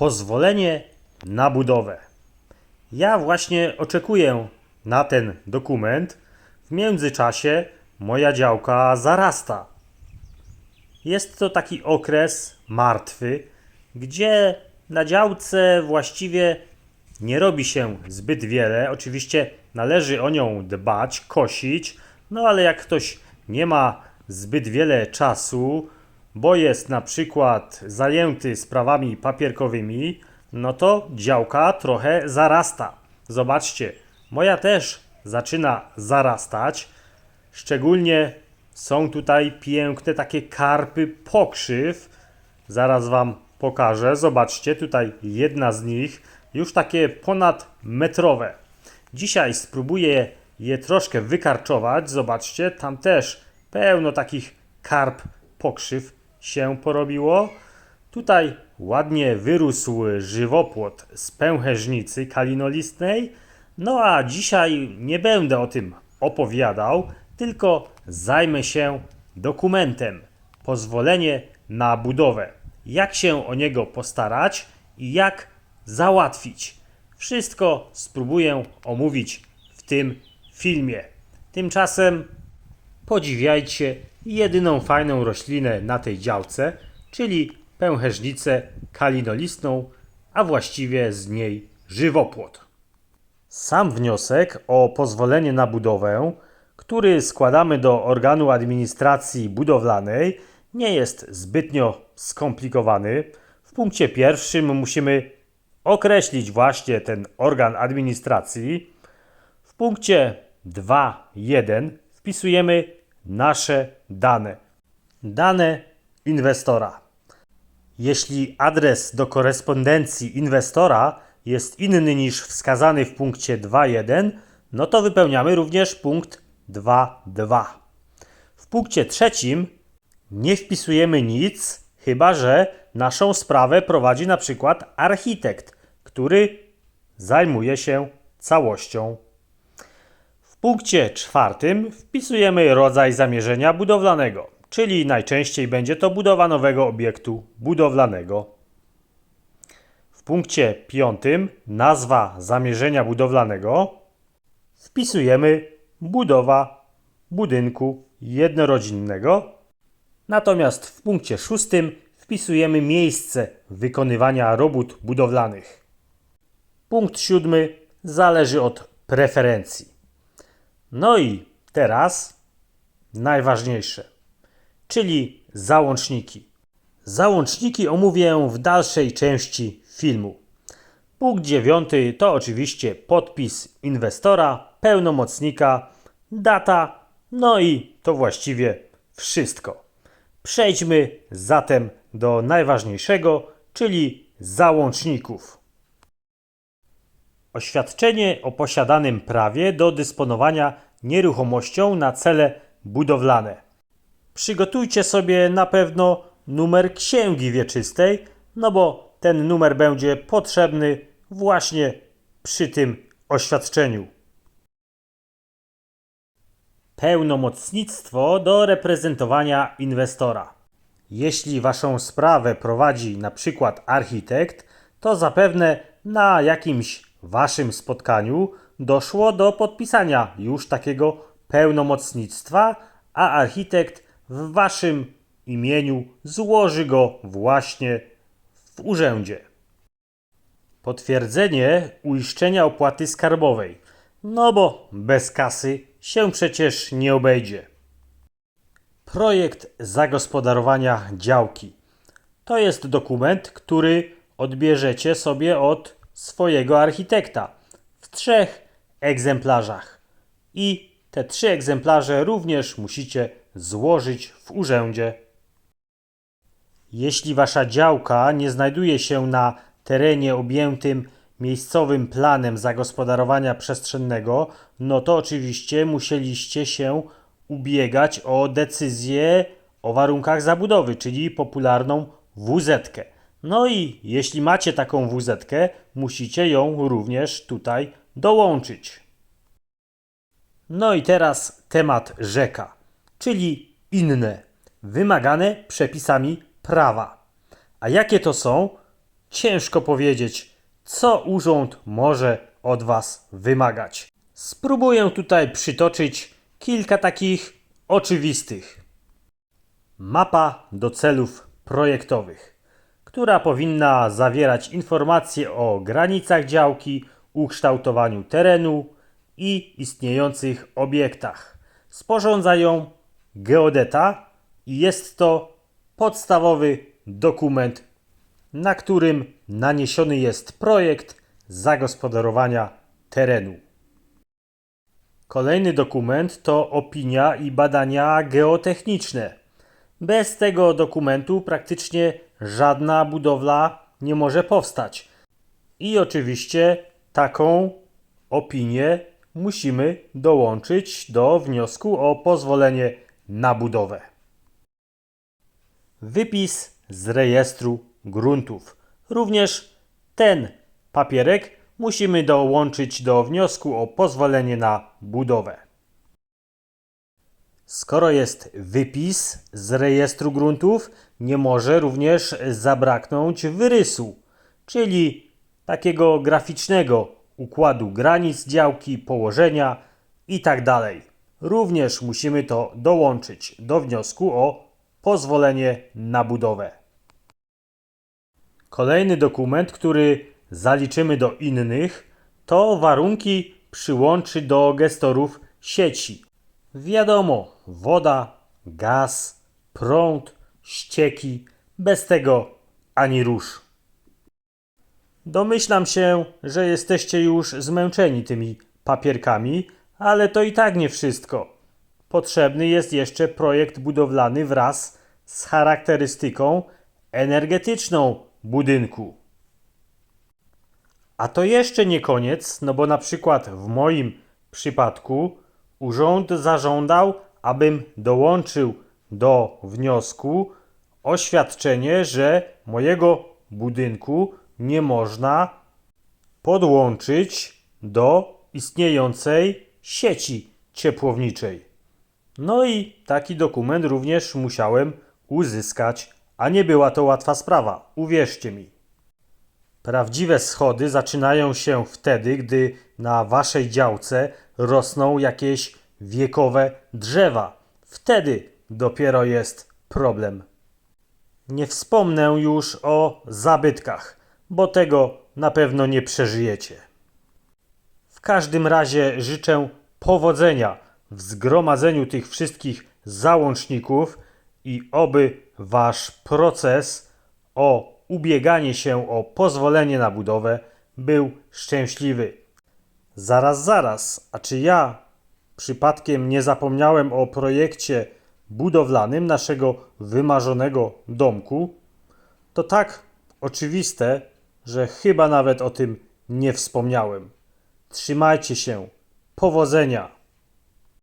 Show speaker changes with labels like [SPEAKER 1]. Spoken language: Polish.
[SPEAKER 1] Pozwolenie na budowę. Ja właśnie oczekuję na ten dokument. W międzyczasie moja działka zarasta. Jest to taki okres martwy, gdzie na działce właściwie nie robi się zbyt wiele. Oczywiście należy o nią dbać, kosić, no ale jak ktoś nie ma zbyt wiele czasu, bo jest na przykład zajęty sprawami papierkowymi, no to działka trochę zarasta. Zobaczcie, moja też zaczyna zarastać. Szczególnie są tutaj piękne takie karpy pokrzyw. Zaraz Wam pokażę. Zobaczcie, tutaj jedna z nich, już takie ponad metrowe. Dzisiaj spróbuję je troszkę wykarczować. Zobaczcie, tam też pełno takich karp pokrzyw się porobiło. Tutaj ładnie wyrósł żywopłot z pęcherzycy kalinolistnej. No a dzisiaj nie będę o tym opowiadał, tylko zajmę się dokumentem. Pozwolenie na budowę. Jak się o niego postarać i jak załatwić. Wszystko spróbuję omówić w tym filmie. Tymczasem podziwiajcie jedyną fajną roślinę na tej działce, czyli pęcherznicę kalinolistną, a właściwie z niej żywopłot. Sam wniosek o pozwolenie na budowę, który składamy do organu administracji budowlanej, nie jest zbytnio skomplikowany. W punkcie pierwszym musimy określić właśnie ten organ administracji. W punkcie 2.1 wpisujemy nasze dane. Dane inwestora. Jeśli adres do korespondencji inwestora jest inny niż wskazany w punkcie 2.1, no to wypełniamy również punkt 2.2. W punkcie trzecim nie wpisujemy nic, chyba że naszą sprawę prowadzi na przykład architekt, który zajmuje się całością. Punkcie czwartym wpisujemy rodzaj zamierzenia budowlanego, czyli najczęściej będzie to budowa nowego obiektu budowlanego. W punkcie piątym nazwa zamierzenia budowlanego wpisujemy budowa budynku jednorodzinnego. Natomiast w punkcie szóstym wpisujemy miejsce wykonywania robót budowlanych. Punkt siódmy zależy od preferencji. No i teraz najważniejsze, czyli załączniki. Załączniki omówię w dalszej części filmu. Punkt dziewiąty to oczywiście podpis inwestora, pełnomocnika, data, no i to właściwie wszystko. Przejdźmy zatem do najważniejszego, czyli załączników. Oświadczenie o posiadanym prawie do dysponowania nieruchomością na cele budowlane. Przygotujcie sobie na pewno numer księgi wieczystej, no bo ten numer będzie potrzebny właśnie przy tym oświadczeniu. Pełnomocnictwo do reprezentowania inwestora. Jeśli waszą sprawę prowadzi na przykład architekt, to zapewne na jakimś waszym spotkaniu doszło do podpisania już takiego pełnomocnictwa, a architekt w waszym imieniu złoży go właśnie w urzędzie. Potwierdzenie uiszczenia opłaty skarbowej. No bo bez kasy się przecież nie obejdzie. Projekt zagospodarowania działki. To jest dokument, który odbierzecie sobie od swojego architekta w trzech egzemplarzach. I te trzy egzemplarze również musicie złożyć w urzędzie. Jeśli wasza działka nie znajduje się na terenie objętym miejscowym planem zagospodarowania przestrzennego, no to oczywiście musieliście się ubiegać o decyzję o warunkach zabudowy, czyli popularną WZ. -kę. No i jeśli macie taką WZ, musicie ją również tutaj dołączyć. No i teraz temat rzeka, czyli inne, wymagane przepisami prawa. A jakie to są? ciężko powiedzieć, co urząd może od Was wymagać. Spróbuję tutaj przytoczyć kilka takich oczywistych. Mapa do celów projektowych, która powinna zawierać informacje o granicach działki, ukształtowaniu terenu i istniejących obiektach. Sporządza ją geodeta i jest to podstawowy dokument, na którym naniesiony jest projekt zagospodarowania terenu. Kolejny dokument to opinia i badania geotechniczne. Bez tego dokumentu praktycznie żadna budowla nie może powstać. I oczywiście taką opinię musimy dołączyć do wniosku o pozwolenie na budowę. Wypis z rejestru gruntów. Również ten papierek musimy dołączyć do wniosku o pozwolenie na budowę. Skoro jest wypis z rejestru gruntów, nie może również zabraknąć wyrysu, czyli takiego graficznego układu granic działki, położenia itd. Również musimy to dołączyć do wniosku o pozwolenie na budowę. Kolejny dokument, który zaliczymy do innych, to warunki przyłączy do gestorów sieci. Wiadomo, woda, gaz, prąd, ścieki, bez tego ani rusz. Domyślam się, że jesteście już zmęczeni tymi papierkami, ale to i tak nie wszystko. Potrzebny jest jeszcze projekt budowlany wraz z charakterystyką energetyczną budynku. A to jeszcze nie koniec, no bo na przykład w moim przypadku urząd zażądał, abym dołączył do wniosku oświadczenie, że mojego budynku nie można podłączyć do istniejącej sieci ciepłowniczej. No i taki dokument również musiałem uzyskać, a nie była to łatwa sprawa, uwierzcie mi. Prawdziwe schody zaczynają się wtedy, gdy na waszej działce rosną jakieś wiekowe drzewa. Wtedy dopiero jest problem. Nie wspomnę już o zabytkach, bo tego na pewno nie przeżyjecie. W każdym razie życzę powodzenia w zgromadzeniu tych wszystkich załączników i oby wasz proces o ubieganie się o pozwolenie na budowę był szczęśliwy. Zaraz, zaraz, a czy ja przypadkiem nie zapomniałem o projekcie budowlanym naszego wymarzonego domku? To tak oczywiste, że chyba nawet o tym nie wspomniałem. Trzymajcie się. Powodzenia!